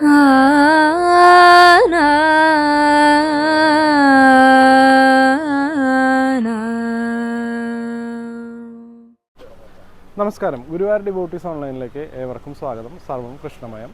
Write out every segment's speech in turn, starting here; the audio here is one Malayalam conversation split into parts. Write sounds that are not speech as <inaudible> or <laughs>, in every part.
നമസ്കാരം. ഗുരുവായൂർ ഡിവോട്ടീസ് ഓൺലൈനിലേക്ക് ഏവർക്കും സ്വാഗതം. സർവം കൃഷ്ണമയം.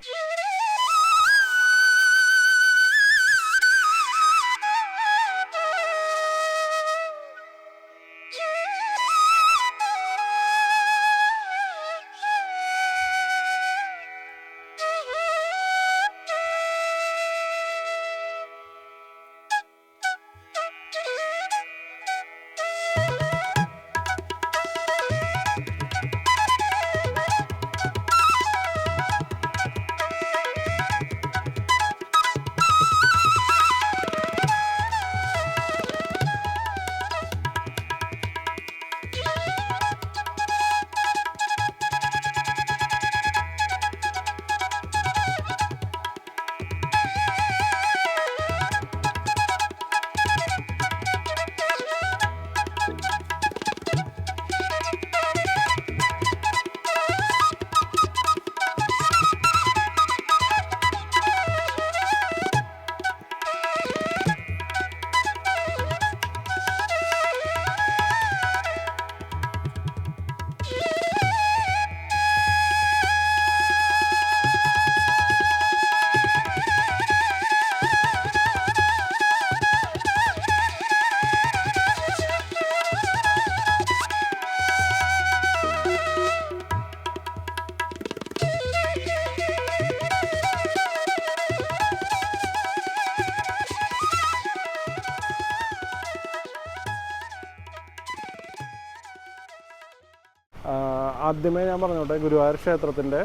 ആദ്യമേ ഞാൻ പറഞ്ഞോട്ടെ ഗുരുവായൂർ ക്ഷേത്രത്തിന്റെ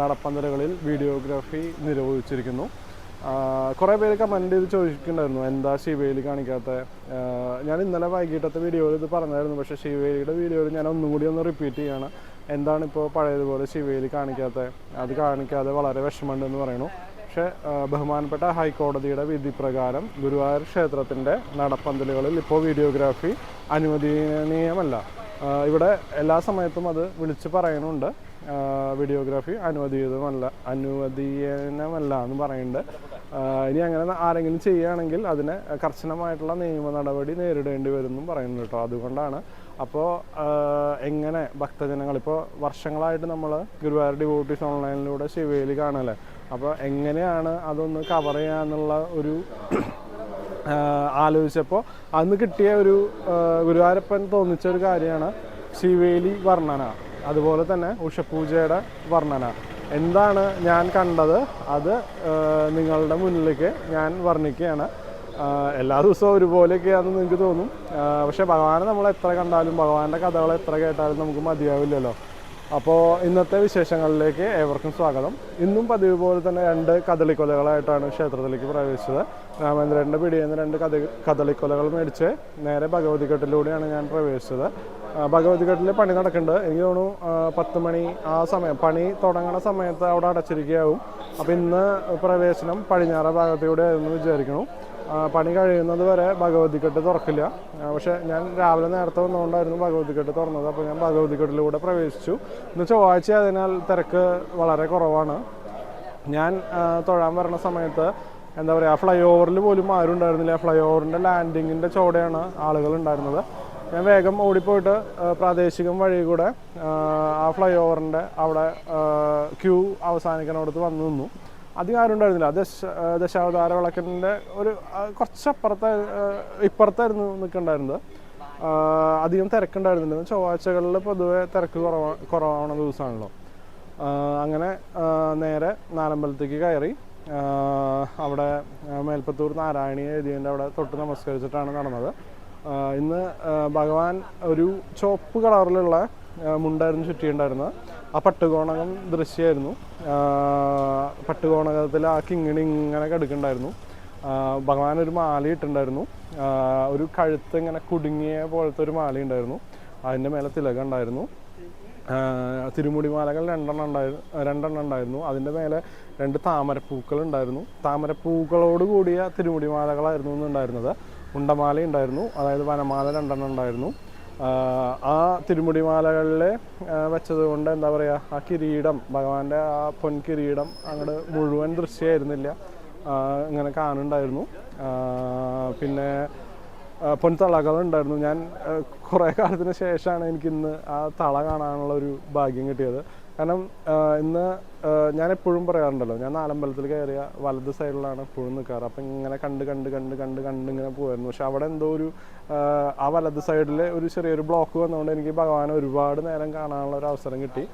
നടപ്പന്തലുകളിൽ വീഡിയോഗ്രാഫി നിരോധിച്ചിരിക്കുന്നു. കുറേ പേര് കമന്റ് ചെയ്ത് ചോദിക്കുന്നുണ്ടായിരുന്നു എന്താ ശിവേലി കാണിക്കാത്ത? ഞാൻ ഇന്നലെ വൈകിട്ടത്തെ വീഡിയോയിൽ ഇത് പറഞ്ഞായിരുന്നു പക്ഷേ ശിവേലിയുടെ വീഡിയോയിൽ ഞാൻ ഒന്നും കൂടി ഒന്ന് റിപ്പീറ്റ് ചെയ്യാണ്. എന്താണ് ഇപ്പോൾ പഴയതുപോലെ ശിവേലി കാണിക്കാത്ത? അത് കാണിക്കാതെ വളരെ വിഷമമുണ്ടെന്ന് പറയുന്നു. പക്ഷേ ബഹുമാനപ്പെട്ട ഹൈക്കോടതിയുടെ വിധി പ്രകാരം ഗുരുവായൂർ ക്ഷേത്രത്തിന്റെ നടപ്പന്തലുകളിൽ ഇപ്പോൾ വീഡിയോഗ്രാഫി അനുവദനീയമല്ല. ഇവിടെ എല്ലാ സമയത്തും അത് വിളിച്ച് പറയണുണ്ട് വീഡിയോഗ്രാഫി അനുവദീതമല്ല അനുവദീയനമല്ല എന്ന് പറയുന്നുണ്ട്. ഇനി അങ്ങനെ ആരെങ്കിലും ചെയ്യുകയാണെങ്കിൽ അതിന് കർശനമായിട്ടുള്ള നിയമ നടപടി നേരിടേണ്ടി വരും എന്നും പറയുന്നു കേട്ടോ. അതുകൊണ്ടാണ് അപ്പോൾ എങ്ങനെ ഭക്തജനങ്ങൾ ഇപ്പോൾ വർഷങ്ങളായിട്ട് നമ്മൾ ഗുരുവായൂർ ഡിവോട്ടീസ് ഓൺലൈനിലൂടെ ശിവേലി കാണല്ലേ? അപ്പോൾ എങ്ങനെയാണ് അതൊന്ന് കവർ ചെയ്യാന്നുള്ള ഒരു ആലോചിച്ചപ്പോൾ അന്ന് കിട്ടിയ ഒരു ഗുരുവാരപ്പൻ തോന്നിച്ച ഒരു കാര്യമാണ് ശിവേലി വർണന. അതുപോലെ തന്നെ ഉഷപൂജയുടെ വർണന. എന്താണ് ഞാൻ കണ്ടത്? അത് നിങ്ങളുടെ മുന്നിലേക്ക് ഞാൻ വർണിക്കുകയാണ്. എല്ലാ ദിവസവും ഒരുപോലെയൊക്കെയാണെന്ന് നിങ്ങൾക്ക് തോന്നും. പക്ഷേ ഭഗവാനെ നമ്മൾ എത്ര കണ്ടാലും ഭഗവാന്റെ കഥകൾ എത്ര കേട്ടാലും നമുക്ക് മതിയാവില്ലല്ലോ. അപ്പോൾ ഇന്നത്തെ വിശേഷങ്ങളിലേക്ക് ഏവർക്കും സ്വാഗതം. ഇന്നും പതിവ് പോലെ തന്നെ രണ്ട് കദളിക്കൊലകളായിട്ടാണ് ക്ഷേത്രത്തിലേക്ക് പ്രവേശിച്ചത്. രാമേന്ദ്രന്റെ പിടിയിൽ നിന്ന് രണ്ട് കഥ കദളിക്കൊലകൾ മേടിച്ച് നേരെ ഭഗവതിഘട്ടിലൂടെയാണ് ഞാൻ പ്രവേശിച്ചത്. ഭഗവതിഘട്ടിൽ പണി നടക്കുന്നുണ്ട്. എനിക്ക് തോന്നുന്നു പത്ത് മണി ആ സമയം പണി തുടങ്ങുന്ന സമയത്ത് അവിടെ അടച്ചിരിക്കുകയാവും. അപ്പോൾ ഇന്ന് പ്രവേശനം പടിഞ്ഞാറ ഭാഗത്തൂടെ ആയിരുന്നു വിചാരിക്കണം പണി കഴിയുന്നത് വരെ ഭഗവതിക്കെട്ട് തുറക്കില്ല. പക്ഷേ ഞാൻ രാവിലെ നേരത്തെ വന്നുകൊണ്ടായിരുന്നു ഭഗവതിക്കെട്ട് തുറന്നത്. അപ്പോൾ ഞാൻ ഭഗവതിക്കെട്ടിലൂടെ പ്രവേശിച്ചു. ഇന്ന് ചൊവ്വാഴ്ച അതിനാൽ തിരക്ക് വളരെ കുറവാണ്. ഞാൻ തൊഴാൻ വരുന്ന സമയത്ത് എന്താ പറയുക ഫ്ലൈ ഓവറിൽ പോലും ആരും ഉണ്ടായിരുന്നില്ല ഫ്ലൈ ഓവറിന്റെ ലാൻഡിങ്ങിന്റെ ചോടെയാണ് ആളുകൾ ഉണ്ടായിരുന്നത് ഞാൻ വേഗം ഓടിപ്പോയിട്ട് പ്രാദേശികം വഴി കൂടെ ആ, ഫ്ലൈ ഓവറിന്റെ അവിടെ ക്യൂ അവസാനിക്കണോടത്ത് വന്നു നിന്നു. അധികം ആരും ഉണ്ടായിരുന്നില്ല. ദശ ദശാവതാര വിളക്കിന്റെ ഒരു കുറച്ചപ്പുറത്തെ ഇപ്പുറത്തായിരുന്നു നിൽക്കണ്ടായിരുന്നത്. അധികം തിരക്കുണ്ടായിരുന്നില്ല. ചൊവ്വാഴ്ചകളിൽ പൊതുവെ തിരക്ക് കുറവ കുറവാണ് ദിവസമാണല്ലോ. അങ്ങനെ നേരെ നാലമ്പലത്തേക്ക് കയറി അവിടെ മേൽപ്പത്തൂർ നാരായണീയ എഴുതിയതിന്റെ അവിടെ തൊട്ട് നമസ്കരിച്ചിട്ടാണ് നടന്നത്. ഇന്ന് ഭഗവാൻ ഒരു ചുവപ്പ് കളറിലുള്ള മുണ്ടായിരുന്നു ചുറ്റിയുണ്ടായിരുന്നത്. ആ പട്ടുകോണകം ദൃശ്യമായിരുന്നു. പട്ടുകോണകത്തിൽ ആ കിങ്ങിണി ഇങ്ങനെ കിടക്കുന്നുണ്ടായിരുന്നു ഭഗവാൻ ഒരു മാല ഇട്ടുണ്ടായിരുന്നു. ഒരു കഴുത്ത് ഇങ്ങനെ കുടുങ്ങിയ പോലത്തെ ഒരു മാല ഉണ്ടായിരുന്നു അതിന്റെ മേലെ തിലകം ഉണ്ടായിരുന്നു തിരുമുടി തിരുമുടിമാലകൾ രണ്ടെണ്ണം ഉണ്ടായിരുന്നു രണ്ടെണ്ണം ഉണ്ടായിരുന്നു അതിന്റെ മേലെ രണ്ട് താമരപ്പൂക്കൾ ഉണ്ടായിരുന്നു താമരപ്പൂക്കളോട് കൂടിയ തിരുമുടിമാലകളായിരുന്നു മാലകളായിരുന്നു ഉണ്ടായിരുന്നത് ഉണ്ടമാല ഉണ്ടായിരുന്നു അതായത് വനമാല രണ്ടെണ്ണം ഉണ്ടായിരുന്നു ആ തിരുമുടിമാലകളിൽ വെച്ചത് കൊണ്ട് എന്താ പറയുക ആ കിരീടം ഭഗവാന്റെ ആ പൊൻ കിരീടം അങ്ങോട്ട് മുഴുവൻ ദൃശ്യമായിരുന്നില്ല ഇങ്ങനെ കാണുന്നുണ്ടായിരുന്നു. പിന്നെ പൊൻ തളകളുണ്ടായിരുന്നു ഞാൻ കുറേ കാലത്തിന് ശേഷമാണ് എനിക്കിന്ന് ആ തള കാണാനുള്ള ഒരു ഭാഗ്യം കിട്ടിയത്. കാരണം ഇന്ന് ഞാൻ എപ്പോഴും പറയാറുണ്ടല്ലോ ഞാൻ നാലമ്പലത്തിൽ കയറിയ വലത് സൈഡിലാണ് എപ്പോഴും നിൽക്കാറ് അപ്പം ഇങ്ങനെ കണ്ട് കണ്ട് കണ്ട് കണ്ട് കണ്ട് ഇങ്ങനെ പോകുമായിരുന്നു പക്ഷെ അവിടെ എന്തോ ഒരു ആ, വലത് സൈഡിൽ ഒരു ചെറിയൊരു ബ്ലോക്ക് വന്നുകൊണ്ട് എനിക്ക് ഭഗവാനെ ഒരുപാട് നേരം കാണാനുള്ള ഒരു അവസരം കിട്ടി.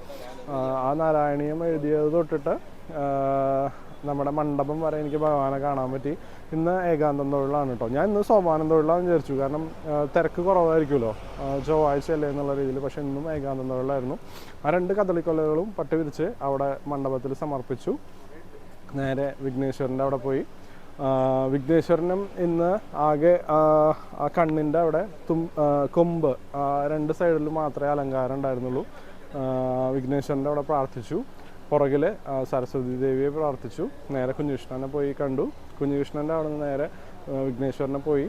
ആ, നാരായണീയം എഴുതിയത് തൊട്ടിട്ട് നമ്മുടെ മണ്ഡപം വരെ എനിക്ക് ഭഗവാനെ കാണാൻ പറ്റി. ഇന്ന് ഏകാന്തം തൊഴിലാണ് കേട്ടോ ഞാൻ ഇന്ന് സോപാനം തൊഴിലാണെന്ന് വിചാരിച്ചു. കാരണം തിരക്ക് കുറവായിരിക്കുമല്ലോ. ചൊവ്വാഴ്ച അല്ലേ എന്നുള്ള രീതിയിൽ. പക്ഷെ ഇന്നും ഏകാന്തം തൊഴിലായിരുന്നു. ആ രണ്ട് കദളിക്കൊലകളും പട്ട് വിരിച്ച് അവിടെ മണ്ഡപത്തിൽ സമർപ്പിച്ചു. നേരെ വിഘ്നേശ്വരന്റെ അവിടെ പോയി. വിഘ്നേശ്വരനും ഇന്ന് ആകെ ആ, കണ്ണിന്റെ അവിടെ തും കൊമ്പ് രണ്ട് സൈഡിൽ മാത്രമേ അലങ്കാരം ഉണ്ടായിരുന്നുള്ളൂ. വിഘ്നേശ്വരന്റെ അവിടെ പ്രാർത്ഥിച്ചു. പുറകിൽ സരസ്വതി ദേവിയെ പ്രാർത്ഥിച്ചു. നേരെ കുഞ്ഞുകൃഷ്ണനെ പോയി കണ്ടു. കുഞ്ഞുകൃഷ്ണന്റെ അവിടെ നിന്ന് നേരെ വിഘ്നേശ്വരനെ പോയി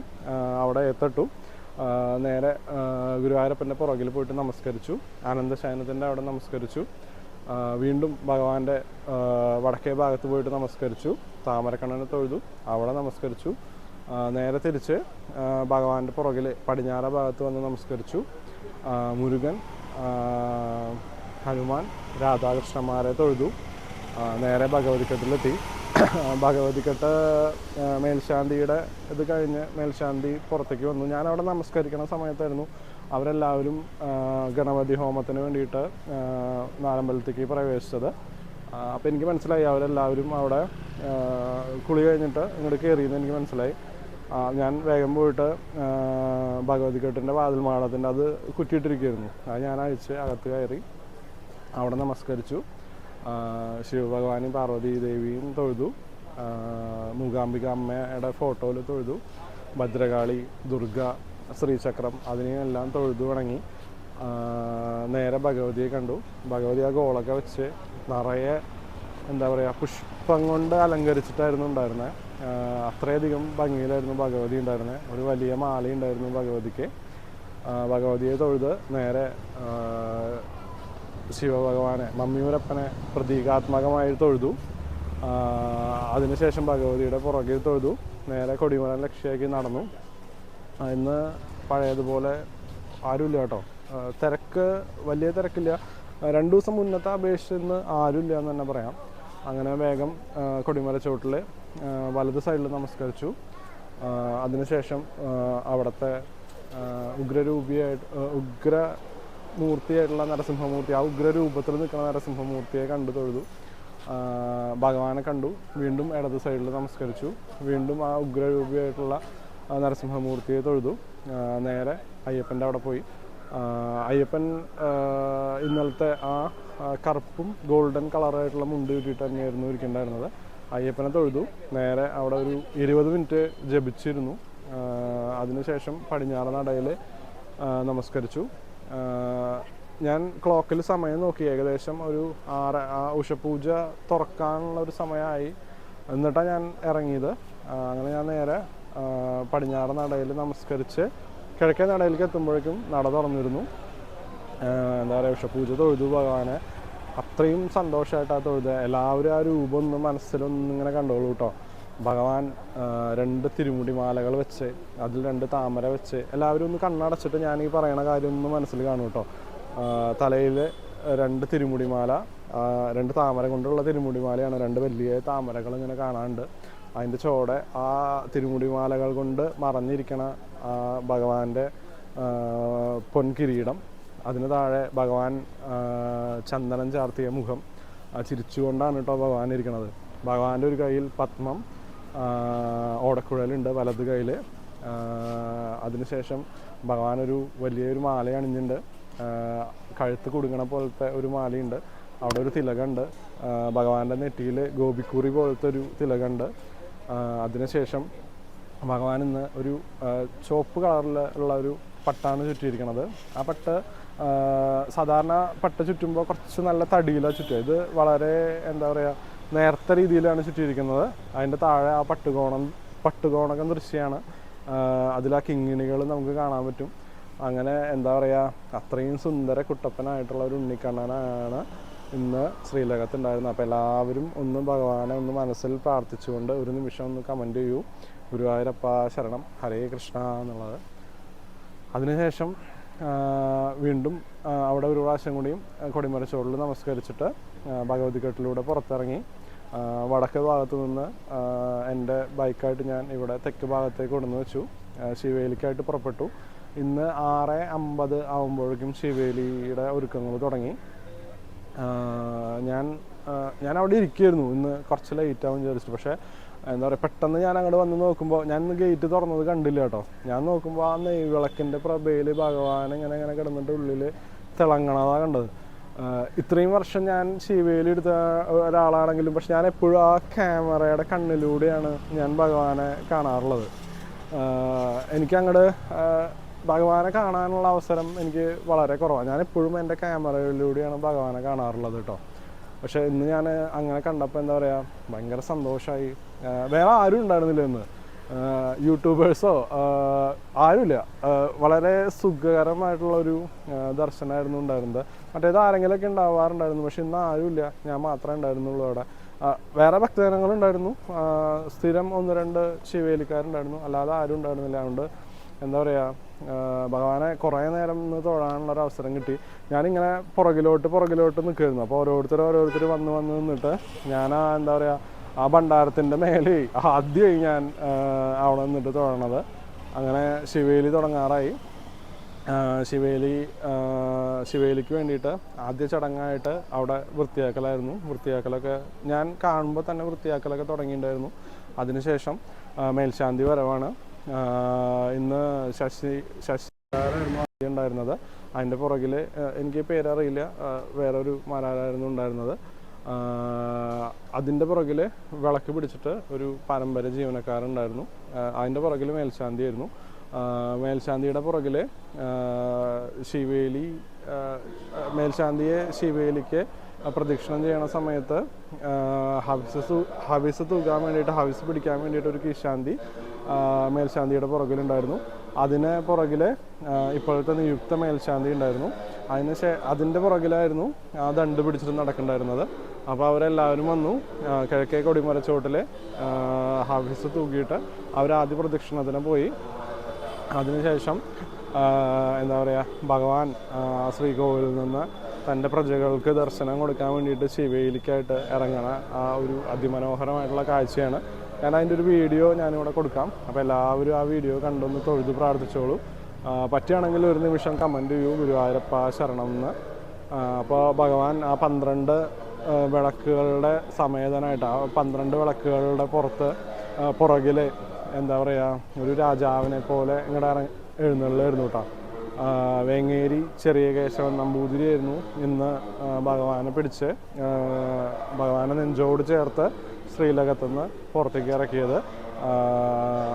അവിടെ എത്തട്ടു. നേരെ ഗുരുവായൂരപ്പന്റെ പുറകിൽ പോയിട്ട് നമസ്കരിച്ചു. ആനന്ദശയനത്തിന്റെ അവിടെ നമസ്കരിച്ചു. വീണ്ടും ഭഗവാന്റെ വടക്കേ ഭാഗത്ത് പോയിട്ട് നമസ്കരിച്ചു. താമരക്കണ്ണനെ തൊഴുതു. അവിടെ നമസ്കരിച്ചു. നേരെ തിരിച്ച് ഭഗവാന്റെ പുറകിൽ പടിഞ്ഞാറ ഭാഗത്ത് വന്ന് നമസ്കരിച്ചു. മുരുകൻ ഹനുമാൻ രാധാകൃഷ്ണന്മാരെ തൊഴുതു. നേരെ ഭഗവതിക്കെട്ടിലെത്തി. ഭഗവതിക്കെട്ട് മേൽശാന്തിയുടെ ഇത് കഴിഞ്ഞ് മേൽശാന്തി പുറത്തേക്ക് വന്നു. ഞാൻ അവിടെ നമസ്കരിക്കുന്ന സമയത്തായിരുന്നു. അവരെല്ലാവരും ഗണപതി ഹോമത്തിന് വേണ്ടിയിട്ട് നാലമ്പലത്തേക്ക് പ്രവേശിച്ചത്. അപ്പോൾ എനിക്ക് മനസ്സിലായി അവരെല്ലാവരും അവിടെ കുളി കഴിഞ്ഞിട്ട് ഇങ്ങോട്ട് കയറിയെന്ന് എനിക്ക് മനസ്സിലായി. ഞാൻ വേഗം പോയിട്ട് ഭഗവതിക്കെട്ടിന്റെ വാതിൽ മാടത്തിന്റെ അത് കുറ്റിയിട്ടിരിക്കുകയായിരുന്നു. അത് ഞാൻ അഴിച്ച് അകത്ത് കയറി അവിടെ നമസ്കരിച്ചു. ശിവഭഗവാനും പാർവതി ദേവിയും തൊഴുതു. മൂകാംബിക അമ്മയുടെ ഫോട്ടോയിൽ തൊഴുതു. ഭദ്രകാളി ദുർഗ ശ്രീചക്രം അതിനെയെല്ലാം തൊഴുതു വണങ്ങി നേരെ ഭഗവതിയെ കണ്ടു. ഭഗവതി ആ ഗോളൊക്കെ വെച്ച് നിറയെ എന്താ പറയുക പുഷ്പം കൊണ്ട് അലങ്കരിച്ചിട്ടായിരുന്നു ഉണ്ടായിരുന്നത് അത്രയധികം ഭംഗിയിലായിരുന്നു ഭഗവതി ഉണ്ടായിരുന്നത് ഒരു വലിയ മാല ഉണ്ടായിരുന്നു ഭഗവതിക്ക് ഭഗവതിയെ തൊഴുത് നേരെ ശിവഭഗവാനെ മമ്മിയൂരപ്പനെ പ്രതീകാത്മകമായി തൊഴുതു. അതിനുശേഷം ഭഗവതിയുടെ പുറകിൽ തൊഴുതു. നേരെ കൊടിമരം ലക്ഷ്യമാക്കി നടന്നു. ഇന്ന് പഴയതുപോലെ ആരുമില്ല കേട്ടോ. തിരക്ക് വലിയ തിരക്കില്ല. രണ്ടു ദിവസം മുന്നത്തെ അപേക്ഷിച്ച് ഇന്ന് ആരുമില്ല എന്ന് തന്നെ പറയാം. അങ്ങനെ വേഗം കൊടിമല ചോട്ടിൽ വലത് സൈഡിൽ നമസ്കരിച്ചു. അതിനുശേഷം അവിടുത്തെ ഉഗ്രരൂപിയായിട്ട് ഉഗ്ര മൂർത്തിയായിട്ടുള്ള നരസിംഹമൂർത്തി ആ ഉഗ്രരൂപത്തിൽ നിൽക്കുന്ന നരസിംഹമൂർത്തിയെ കണ്ടു തൊഴുതു. ഭഗവാനെ കണ്ടു. വീണ്ടും ഇടത് സൈഡിൽ നമസ്കരിച്ചു. വീണ്ടും ആ ഉഗ്രരൂപിയായിട്ടുള്ള നരസിംഹമൂർത്തിയെ തൊഴുതു. നേരെ അയ്യപ്പന്റെ അവിടെ പോയി. അയ്യപ്പൻ ഇന്നലത്തെ ആ ആ, കറുപ്പും ഗോൾഡൻ കളറായിട്ടുള്ള മുണ്ട് കിട്ടിയിട്ട് തന്നെയായിരുന്നു ഇരിക്കേണ്ടായിരുന്നത്. അയ്യപ്പനെ തൊഴുതു. നേരെ അവിടെ ഒരു ഇരുപത് മിനിറ്റ് ജപിച്ചിരുന്നു. അതിനുശേഷം പടിഞ്ഞാറ് നടയിൽ നമസ്കരിച്ചു. ഞാൻ ക്ലോക്കിൽ സമയം നോക്കി. ഏകദേശം ഒരു ആറ് ആ ഉഷപൂജ തുറക്കാനുള്ള ഒരു സമയമായി. എന്നിട്ടാണ് ഞാൻ ഇറങ്ങിയത്. അങ്ങനെ ഞാൻ നേരെ പടിഞ്ഞാറ് നടയിൽ നമസ്കരിച്ച് കിഴക്കേ നടയിലേക്ക് എത്തുമ്പോഴേക്കും നട തുറന്നിരുന്നു. എന്താ പറയുക ഉഷപൂജ തൊഴുതു ഭഗവാനെ. അത്രയും സന്തോഷമായിട്ടാണ് തൊഴുത്. എല്ലാവരും ആ രൂപം ഒന്ന് മനസ്സിലൊന്നും ഇങ്ങനെ കണ്ടോളൂ കേട്ടോ ഭഗവാൻ രണ്ട് തിരുമുടിമാലകൾ വെച്ച് അതിൽ രണ്ട് താമര വെച്ച് എല്ലാവരും ഒന്ന് കണ്ണടച്ചിട്ട് ഞാൻ ഈ പറയണ കാര്യം ഒന്ന് മനസ്സിൽ കാണും കേട്ടോ തലയിൽ രണ്ട് തിരുമുടിമാല രണ്ട് താമര കൊണ്ടുള്ള തിരുമുടിമാലയാണ് രണ്ട് വലിയ താമരകൾ ഇങ്ങനെ കാണാനുണ്ട്. അതിന്റെ ചോടെ ആ തിരുമുടിമാലകൾ കൊണ്ട് മറഞ്ഞിരിക്കണ ഭഗവാന്റെ പൊൻകിരീടം. അതിന് താഴെ ഭഗവാൻ ചന്ദനം ചാർത്തിയ മുഖം ചിരിച്ചുകൊണ്ടാണ് കേട്ടോ ഭഗവാൻ ഇരിക്കണത്. ഭഗവാന്റെ ഒരു കയ്യിൽ പത്മം ഓടക്കുഴലുണ്ട് വലത് കയ്യിൽ അതിനുശേഷം ഭഗവാൻ ഒരു വലിയൊരു മാല അണിഞ്ഞിട്ടുണ്ട് കഴുത്ത് കുടുങ്ങണ പോലത്തെ ഒരു മാലയുണ്ട്. അവിടെ ഒരു തിലകുണ്ട്. ഭഗവാന്റെ നെറ്റിയിൽ ഗോപിക്കുറി പോലത്തെ ഒരു തിലകുണ്ട് അതിനുശേഷം ഭഗവാൻ ഇന്ന് ഒരു ചുവപ്പ് കളറിലുള്ള ഒരു പട്ടാണ് ചുറ്റിയിരിക്കുന്നത് ആ പട്ട് സാധാരണ പട്ട ചുറ്റുമ്പോൾ കുറച്ച് നല്ല തടിയിലാണ് ചുറ്റുക. ഇത് വളരെ എന്താ പറയുക നേർത്ത രീതിയിലാണ് ചുറ്റിയിരിക്കുന്നത്. അതിന്റെ താഴെ ആ പട്ടുകോണം പട്ടുകോണകം ദൃശ്യമാണ് അതിൽ ആ കിങ്ങിണികൾ നമുക്ക് കാണാൻ പറ്റും. അങ്ങനെ എന്താ പറയുക അത്രയും സുന്ദര കുട്ടപ്പനായിട്ടുള്ള ഒരു ഉണ്ണിക്കണ്ണനാണ് ഇന്ന് ശ്രീലകത്തുണ്ടായിരുന്നത്. അപ്പോൾ എല്ലാവരും ഒന്ന് ഭഗവാനെ ഒന്ന് മനസ്സിൽ പ്രാർത്ഥിച്ചുകൊണ്ട് ഒരു നിമിഷം ഒന്ന് കമന്റ് ചെയ്യൂ. ഗുരുവായൂരപ്പ ശരണം. ഹരേ കൃഷ്ണ എന്നുള്ളത്. അതിനുശേഷം വീണ്ടും അവിടെ ഒരു പ്രാവശ്യം കൂടിയും കൊടിമരച്ചോറിൽ നമസ്കരിച്ചിട്ട് ഭഗവതി ഭഗവതിഘട്ടിലൂടെ പുറത്തിറങ്ങി വടക്ക് ഭാഗത്ത് നിന്ന് എന്റെ ബൈക്കായിട്ട് ഞാൻ ഇവിടെ തെക്ക് ഭാഗത്തേക്ക് കൊണ്ടുവന്ന് വെച്ചു. ശിവേലിക്കായിട്ട് പുറപ്പെട്ടു. ഇന്ന് ആറ് അമ്പത് ആകുമ്പോഴേക്കും ശിവേലിയുടെ ഒരുക്കങ്ങൾ തുടങ്ങി. ഞാൻ ഞാൻ അവിടെ ഇരിക്കുമായിരുന്നു ഇന്ന് കുറച്ച് ലേറ്റ് ആവും വിചാരിച്ചിട്ട്. പക്ഷേ എന്താ പറയുക പെട്ടെന്ന് ഞാൻ അങ്ങോട്ട് വന്ന് നോക്കുമ്പോൾ ഞാൻ ഗേറ്റ് തുറന്നത് കണ്ടില്ല കേട്ടോ. ഞാൻ നോക്കുമ്പോൾ ആ നെയ് വിളക്കിന്റെ പ്രഭയിൽ ഭഗവാൻ ഇങ്ങനെ ഇങ്ങനെ കിടന്നിട്ട് ഉള്ളിൽ തിളങ്ങണതാണ് കണ്ടത്. ഇത്രയും വർഷം ഞാൻ ശിവയിലെടുത്ത ഒരാളാണെങ്കിലും പക്ഷെ ഞാൻ എപ്പോഴും ആ ക്യാമറയുടെ കണ്ണിലൂടെയാണ് ഞാൻ ഭഗവാനെ കാണാറുള്ളത്. എനിക്ക് ഭഗവാനെ കാണാനുള്ള അവസരം എനിക്ക് വളരെ കുറവാണ് ഞാൻ എപ്പോഴും എന്റെ ക്യാമറയിലൂടെയാണ് ഭഗവാനെ കാണാറുള്ളത് കേട്ടോ. പക്ഷേ ഇന്ന് ഞാൻ അങ്ങനെ കണ്ടപ്പോൾ എന്താ പറയുക ഭയങ്കര സന്തോഷമായി വേറെ ആരും ഉണ്ടായിരുന്നില്ല ഇന്ന്. യൂട്യൂബേഴ്സോ ആരുമില്ല. വളരെ സുഖകരമായിട്ടുള്ള ഒരു ദർശനമായിരുന്നു ഉണ്ടായിരുന്നത്. മറ്റേത് ആരെങ്കിലുമൊക്കെ ഉണ്ടാവാറുണ്ടായിരുന്നു പക്ഷെ ഇന്ന് ആരുമില്ല. ഞാൻ മാത്രമേ ഉണ്ടായിരുന്നുള്ളൂ അവിടെ. വേറെ ഭക്തജനങ്ങളുണ്ടായിരുന്നു. സ്ഥിരം ഒന്ന് രണ്ട് ശിവേലിക്കാരുണ്ടായിരുന്നു. അല്ലാതെ ആരും ഉണ്ടായിരുന്നില്ല. അതുകൊണ്ട് എന്താ പറയുക ഭഗവാനെ കുറേ നേരം ഒന്ന് തൊഴാനുള്ള ഒരു അവസരം കിട്ടി. ഞാനിങ്ങനെ പുറകിലോട്ട് പുറകിലോട്ട് നിൽക്കുമായിരുന്നു അപ്പോൾ ഓരോരുത്തർ ഓരോരുത്തർ വന്ന് വന്ന് നിന്നിട്ട് ഞാൻ ആ എന്താ പറയുക ആ ഭണ്ഡാരത്തിന്റെ മേലെ ആദ്യമായി ഞാൻ അവിടെ നിന്നിട്ട് തൊഴണത്. അങ്ങനെ ശിവേലി തുടങ്ങാറായി. ശിവേലി ശിവേലിക്ക് വേണ്ടിയിട്ട് ആദ്യ ചടങ്ങായിട്ട് അവിടെ വൃത്തിയാക്കലായിരുന്നു. വൃത്തിയാക്കലൊക്കെ ഞാൻ കാണുമ്പോൾ തന്നെ വൃത്തിയാക്കലൊക്കെ തുടങ്ങിയിട്ടുണ്ടായിരുന്നു. അതിനുശേഷം മേൽശാന്തി വരവാണ്. ഇന്ന് ശശി ശശി ഉണ്ടായിരുന്നത്. അതിന്റെ പുറകിൽ എനിക്ക് പേരറിയില്ല. ഒരു മാലാരായിരുന്നു ഉണ്ടായിരുന്നത്. അതിന്റെ പുറകിൽ വിളക്ക് പിടിച്ചിട്ട് ഒരു പാരമ്പര്യ ജീവനക്കാരുണ്ടായിരുന്നു അതിന്റെ പുറകിൽ മേൽശാന്തിയായിരുന്നു മേൽശാന്തിയുടെ പുറകിൽ ശിവേലി മേൽശാന്തിയെ ശിവേലിക്ക് പ്രദക്ഷിണം ചെയ്യണ സമയത്ത് ഹവിസ് ഹവിസ് തൂക്കാൻ വേണ്ടിയിട്ട് ഹവിസ് പിടിക്കാൻ വേണ്ടിയിട്ട് ഒരു കിശാന്തി മേൽശാന്തിയുടെ പുറകിലുണ്ടായിരുന്നു. അതിന് പുറകിൽ ഇപ്പോഴത്തെ നിയുക്ത മേൽശാന്തി ഉണ്ടായിരുന്നു. അതിന് ശേ അതിന്റെ പുറകിലായിരുന്നു ആ ദണ്ട് പിടിച്ചിട്ട് നടക്കുന്നുണ്ടായിരുന്നത്. അപ്പോൾ അവരെല്ലാവരും വന്നു കിഴക്കേ കൊടിമരച്ചോട്ടിൽ ഹവിസ് തൂക്കിയിട്ട് അവർ ആദ്യ പ്രദക്ഷിണത്തിന് പോയി. അതിനുശേഷം എന്താ പറയുക ഭഗവാൻ ശ്രീകോവിലിൽ നിന്ന് തന്റെ പ്രജകൾക്ക് ദർശനം കൊടുക്കാൻ വേണ്ടിയിട്ട് ശിവയിലേക്കായിട്ട് ഇറങ്ങണ ആ ഒരു അതിമനോഹരമായിട്ടുള്ള കാഴ്ചയാണ്. ഞാൻ അതിന്റെ ഒരു വീഡിയോ ഞാനിവിടെ കൊടുക്കാം. അപ്പോൾ എല്ലാവരും ആ വീഡിയോ കണ്ടൊന്ന് തൊഴുത് പ്രാർത്ഥിച്ചോളൂ. പറ്റുകയാണെങ്കിൽ ഒരു നിമിഷം കമന്റ് ചെയ്യൂ. ഗുരുവായൂരപ്പ ശരണം എന്ന്. അപ്പോൾ ഭഗവാൻ ആ പന്ത്രണ്ട് വിളക്കുകളുടെ സമേതനായിട്ട് ആ പന്ത്രണ്ട് വിളക്കുകളുടെ പുറത്ത് പുറകിൽ എന്താ പറയുക ഒരു രാജാവിനെ പോലെ ഇങ്ങോട്ട് ഇറങ്ങി എഴുന്നള്ളായിരുന്നു കേട്ടോ. വേങ്ങേരി ചെറിയ കേശവൻ നമ്പൂതിരിയായിരുന്നു ഇന്ന് ഭഗവാനെ പിടിച്ച് ഭഗവാനെ നെഞ്ചോട് ചേർത്ത് ശ്രീലകത്തുനിന്ന് പുറത്തേക്ക് ഇറക്കിയത്. ആ,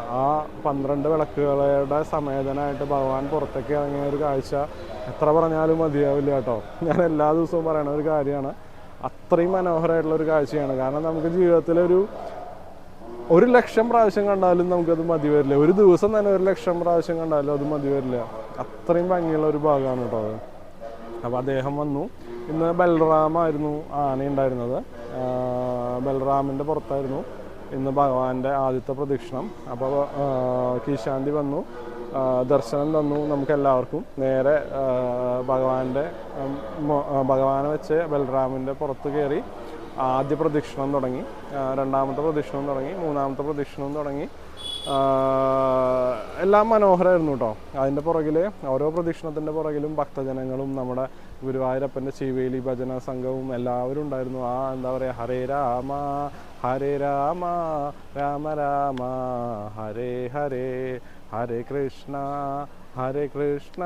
ആ പന്ത്രണ്ട് വിളക്കുകളുടെ സമേതനായിട്ട് ഭഗവാൻ പുറത്തേക്ക് ഇറങ്ങിയ ഒരു കാഴ്ച എത്ര പറഞ്ഞാലും മതിയാവില്ല കേട്ടോ. ഞാൻ എല്ലാ ദിവസവും പറയണ ഒരു കാര്യമാണ്. അത്രയും മനോഹരമായിട്ടുള്ള ഒരു കാഴ്ചയാണ്. കാരണം നമുക്ക് ജീവിതത്തിലൊരു ഒരു ലക്ഷം പ്രാവശ്യം കണ്ടാലും നമുക്കത് മതി വരില്ല. ഒരു ദിവസം തന്നെ ഒരു ലക്ഷം പ്രാവശ്യം കണ്ടാലും അത് മതി വരില്ല. അത്രയും ഭംഗിയുള്ള ഒരു ഭാഗമാണ് കേട്ടോ അത്. അപ്പോൾ അദ്ദേഹം വന്നു. ഇന്ന് ബൽറാമായിരുന്നു ആന ഉണ്ടായിരുന്നത്. ബൽറാമിന്റെ പുറത്തായിരുന്നു ഇന്ന് ഭഗവാന്റെ ആദ്യത്തെ പ്രദക്ഷിണം. അപ്പോൾ കീശാന്തി വന്നു. ദർശനം തന്നു നമുക്ക് എല്ലാവർക്കും നേരെ ഭഗവാന്റെ ഭഗവാനെ വെച്ച് ബൽറാമിന്റെ പുറത്ത് കയറി ആദ്യ പ്രദക്ഷിണം തുടങ്ങി രണ്ടാമത്തെ പ്രദക്ഷിണം തുടങ്ങി മൂന്നാമത്തെ പ്രദക്ഷിണം തുടങ്ങി. എല്ലാം മനോഹരമായിരുന്നു കേട്ടോ അതിന്റെ പുറകിൽ ഓരോ പ്രദക്ഷിണത്തിന്റെ പുറകിലും ഭക്തജനങ്ങളും നമ്മുടെ ഗുരുവായൂരപ്പന്റെ ചീവേലി ഭജന സംഘവും എല്ലാവരും ഉണ്ടായിരുന്നു. ആ എന്താ പറയുക ഹരേ രാമ ഹരേ രാമ രാമ രാമ ഹരേ ഹരേ ഹരേ കൃഷ്ണ ഹരേ കൃഷ്ണ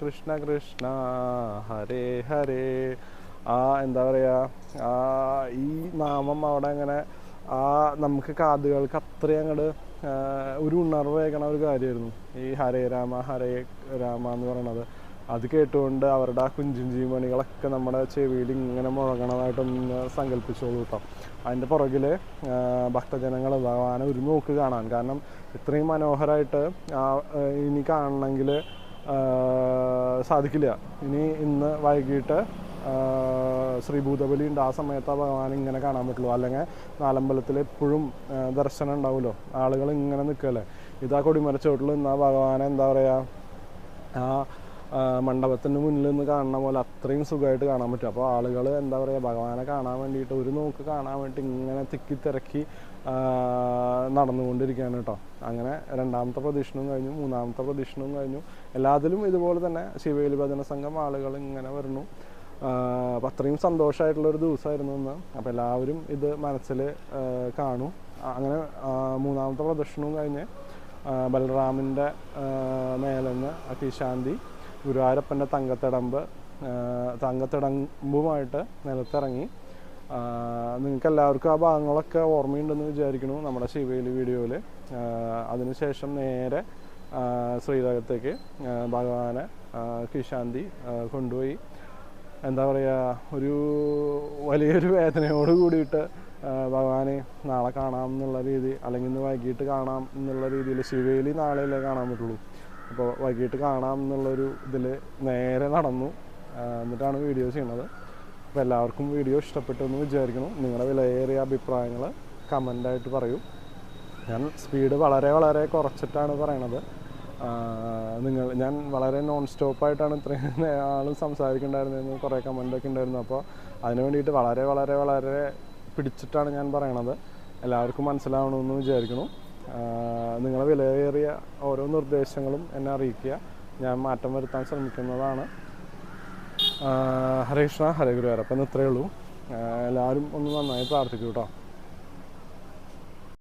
കൃഷ്ണ കൃഷ്ണ ഹരേ ഹരേ. ആ എന്താ പറയുക ഈ നാമം അവിടെ അങ്ങനെ ആ നമുക്ക് കാതുകൾക്ക് അത്രയും അങ്ങോട്ട് ഒരു ഉണർവ് ഒരു കാര്യമായിരുന്നു ഈ ഹരേ രാമ ഹരേ രാമ എന്ന് പറയണത്. അത് കേട്ടുകൊണ്ട് അവരുടെ ആ കുഞ്ചുഞ്ചി മണികളൊക്കെ നമ്മുടെ ചെവിയിൽ ഇങ്ങനെ മുഴങ്ങണതായിട്ടൊന്ന് സങ്കല്പിച്ചോളൂ കേട്ടോ അതിന്റെ പുറകിൽ ഭക്തജനങ്ങൾ ഭഗവാനെ ഒരു നോക്ക് കാണാൻ. കാരണം ഇത്രയും മനോഹരമായിട്ട് ഇനി കാണണമെങ്കിൽ സാധിക്കില്ല. ഇനി ഇന്ന് വൈകിട്ട് ശ്രീ ഭൂതബലി ഉണ്ട് ആ സമയത്ത് ആ ഭഗവാൻ ഇങ്ങനെ കാണാൻ പറ്റുള്ളൂ. അല്ലെങ്കിൽ നാലമ്പലത്തിൽ എപ്പോഴും ദർശനം ഉണ്ടാവുമല്ലോ. ആളുകൾ ഇങ്ങനെ നിൽക്കല്ലേ ഇതാ കൊടിമരച്ചോട്ടിൽ നിന്ന് ആ ഭഗവാനെ എന്താ പറയുക ആ മണ്ഡപത്തിന് മുന്നിൽ നിന്ന് കാണുന്ന പോലെ അത്രയും സുഖമായിട്ട് കാണാൻ പറ്റും. അപ്പോൾ ആളുകൾ എന്താ പറയുക ഭഗവാനെ കാണാൻ വേണ്ടിയിട്ട് ഒരു നോക്ക് കാണാൻ വേണ്ടി ഇങ്ങനെ തിക്കി തിരക്കി നടന്നുകൊണ്ടിരിക്കുകയാണ് കേട്ടോ. അങ്ങനെ രണ്ടാമത്തെ പ്രദക്ഷിണവും കഴിഞ്ഞു മൂന്നാമത്തെ പ്രദക്ഷിണവും കഴിഞ്ഞു. എല്ലാത്തിലും ഇതുപോലെ തന്നെ ശിവേലി ഭജന സംഘം ആളുകൾ ഇങ്ങനെ വരുന്നു. ആ, അപ്പം അത്രയും സന്തോഷമായിട്ടുള്ളൊരു ദിവസമായിരുന്നു അന്ന്. അപ്പോൾ എല്ലാവരും ഇത് മനസ്സിൽ കാണും. അങ്ങനെ മൂന്നാമത്തെ പ്രദർശനവും കഴിഞ്ഞ് ബലറാമിന്റെ മേലെന്ന് അതിശാന്തി ഗുരുവായൂരപ്പന്റെ തങ്കത്തിടമ്പ് തങ്കത്തടമ്പുമായിട്ട് നിലത്തിറങ്ങി. നിങ്ങൾക്ക് എല്ലാവർക്കും ആ ഭാഗങ്ങളൊക്കെ ഓർമ്മയുണ്ടെന്ന് വിചാരിക്കുന്നു നമ്മുടെ ശിവയിലെ വീഡിയോയിൽ അതിനുശേഷം നേരെ ശ്രീരംഗത്തേക്ക് ഭഗവാനെ കിശാന്തി കൊണ്ടുപോയി. എന്താ പറയുക ഒരു വലിയൊരു വേദനയോട് കൂടിയിട്ട് ഭഗവാനെ നാളെ കാണാം എന്നുള്ള രീതി അല്ലെങ്കിൽ ഇന്ന് വൈകിട്ട് കാണാം എന്നുള്ള രീതിയിൽ ശിവേലി നാളെയല്ലേ കാണാൻ പറ്റുള്ളൂ. അപ്പോൾ വൈകിട്ട് കാണാം എന്നുള്ളൊരു ഇതിൽ നേരെ നടന്നു എന്നിട്ടാണ് വീഡിയോ ചെയ്യുന്നത്. അപ്പോൾ എല്ലാവർക്കും വീഡിയോ ഇഷ്ടപ്പെട്ടു എന്ന് വിചാരിക്കുന്നു. നിങ്ങളുടെ വിലയേറിയ അഭിപ്രായങ്ങൾ കമന്റായിട്ട് പറയൂ. ഞാൻ സ്പീഡ് വളരെ വളരെ കുറച്ചിട്ടാണ് പറയണത്. നിങ്ങൾ ഞാൻ വളരെ നോൺ സ്റ്റോപ്പായിട്ടാണ് ഇത്രയും <laughs> ആളും സംസാരിക്കുന്നുണ്ടായിരുന്നതെന്ന് കുറേ കമന്റൊക്കെ ഉണ്ടായിരുന്നു. അപ്പോൾ അതിന് വേണ്ടിയിട്ട് വളരെ വളരെ വളരെ പിടിച്ചിട്ടാണ് ഞാൻ പറയണത്. എല്ലാവർക്കും മനസ്സിലാവണമെന്ന് വിചാരിക്കുന്നു. നിങ്ങളെ വിലയേറിയ ഓരോ നിർദ്ദേശങ്ങളും എന്നെ അറിയിക്കുക. ഞാൻ മാറ്റം വരുത്താൻ ശ്രമിക്കുന്നതാണ്. ഹരേ കൃഷ്ണ ഹരേ ഇന്ന് ഇത്രയേ ഉള്ളൂ. എല്ലാവരും ഒന്ന് നന്നായി പ്രാർത്ഥിക്കൂ കേട്ടോ